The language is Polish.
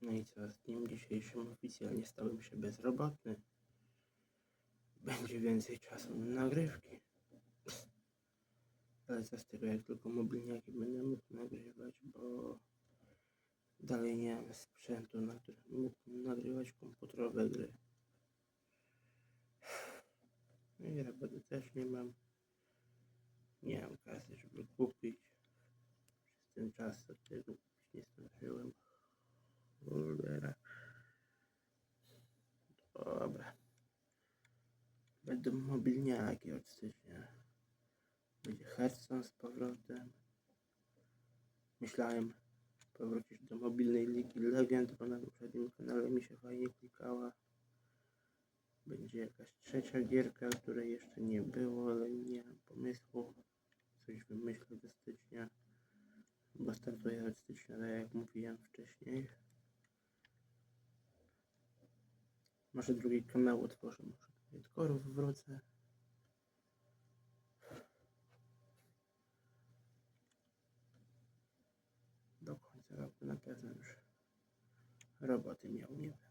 No i co, z dniem dzisiejszym oficjalnie stałem się bezrobotny. Będzie więcej czasu na nagrywki. Ale co z tego, jak tylko mobilniaki będę mógł nagrywać, bo dalej nie mam sprzętu, na którym mógłbym nagrywać komputerowe gry. No i roboty też nie mam. Nie mam kasy, żeby kupić. Przez ten czas to tego kupić nie zdążyłem. Cholera. Dobra. Będą mobilniaki od stycznia. Będzie Hearthstone z powrotem. Myślałem powrócić do mobilnej Ligi Legend, bo na poprzednim kanale mi się fajnie klikała. Będzie jakaś trzecia gierka, której jeszcze nie było, ale nie mam pomysłu. Coś wymyślę do stycznia. Bo startuję od stycznia, tak jak mówiłem wcześniej. Może drugi kanał otworzę, może do Wietkorów wrócę. Do końca roku na pewno już roboty miał nie będę.